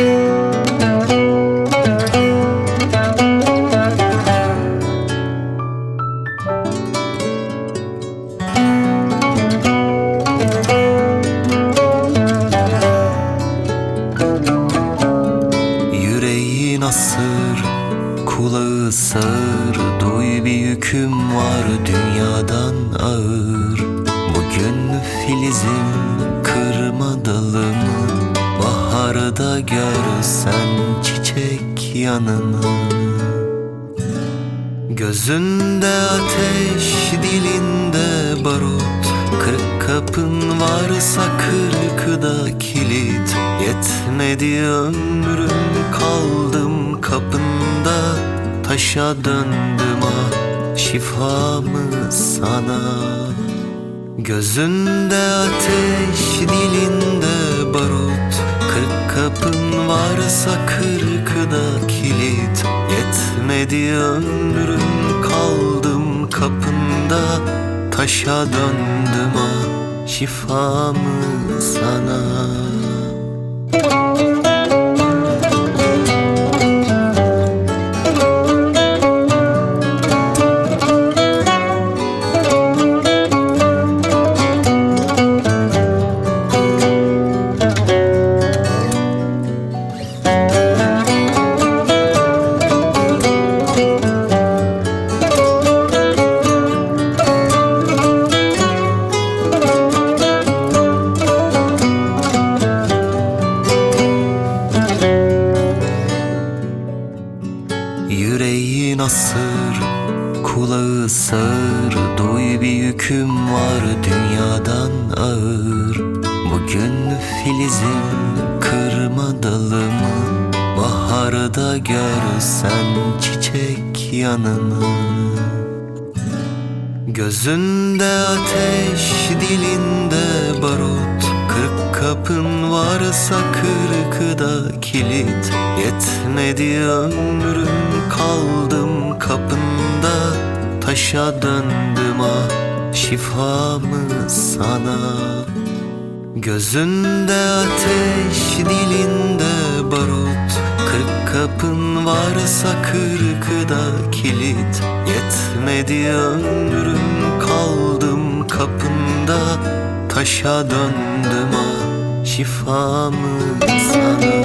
Yüreğin asır, kulağı sağır Duy bir yüküm var dünyadan ağır. Bugün filizim kırma dalımı Baharda görsen çiçek yanımı Gözünde ateş, dilinde barut. Kırk kapın varsa kırkı da kilit. Yetmedi ömrüm kaldım kapında. Taşa döndüm ah şifamı sana? Gözünde ateş, dilinde kapın varsa kırkı da kilit Yetmedi ömrüm kaldım kapında. Taşa döndüm ah şifamı sana Yüreğin asır, kulağı sağır Duy bir yüküm var dünyadan ağır. Bugün filizim kırma dalımı. Baharda görsen çiçek yanımı Gözünde ateş, dilinde barut. Kırk kapın varsa kırkı da kilit. Yetmedi ömrüm Taşa döndüm ah şifamı sana? Gözünde ateş, dilinde barut. Kırk kapın varsa kırkı da kilit. Yetmedi ömrüm kaldım kapında. Taşa döndüm ah şifamı sana